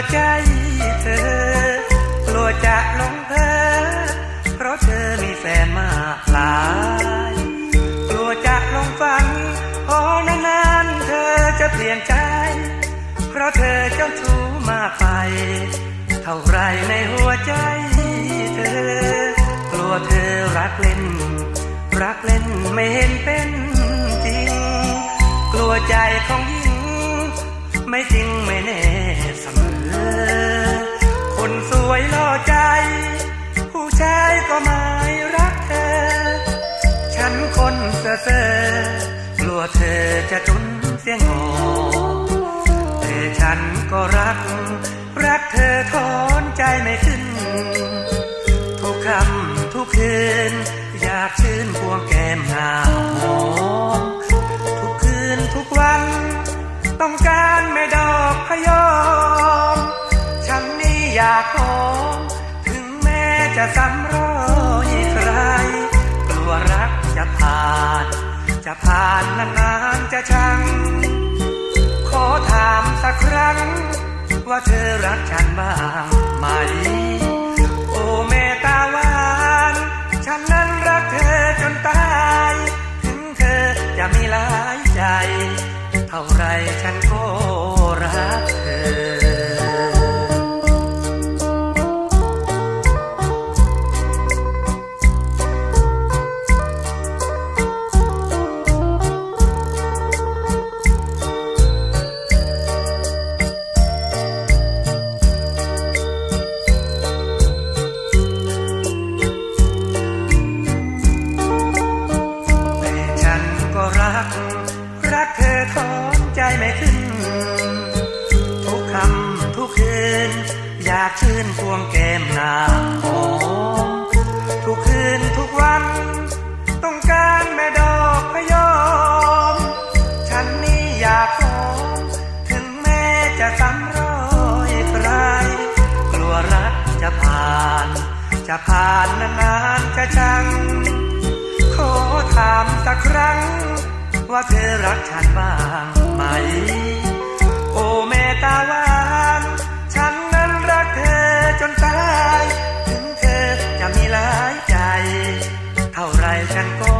หลงเธอ เพราะเธอมีแฟนมากหลายกลัวจะหลงฟังพอนานๆเธอจะเปลี่ยนใจ เพราะเธอเจ้าชู้มากไป เท่าไรในหัวใจเธอกลัวเธอรักเล่น รักเล่นไม่เห็นเป็นจริง กลัวใจของหญิง ไม่จริงไม่แน่ เสมอ คนสวยล่อใจ ผู้ชายก็ไม่รักเธอ ฉันคนเซ่อเซ่อกลัวเธอจะจนเสียงงอแต่ฉันก็รัก รักเธอทอนใจไม่ขึ้น ทุกคำทุกคืน อยากชื่นพวงแก้มหน้าหอมทุกคืนทุกวันต้องการ จะซ้ำรอยใครกลัวรักจะผ่าน จะผ่านนานๆจะชัง ขอถามสักครั้ง ว่าเธอรักฉันบ้างไหม โอ้แม่ตาวาน ฉันนั้นรักเธอจนตาย ถึงเธอจะมีหลายใจ เท่าไรฉันก็ อยากชื่นพวงแก้มนางหอมทุกคืนทุกวัน ต้องการแม่ดอกพยอม ฉันนี่อยากหอมถึงแม้จะซ้ำรอยใครกลัวรักจะผ่าน จะผ่านนานๆจะชัง ขอถามสักครั้ง ว่าเธอรักฉันบ้างไหม โอ้แม่ตาหวา ฉันก็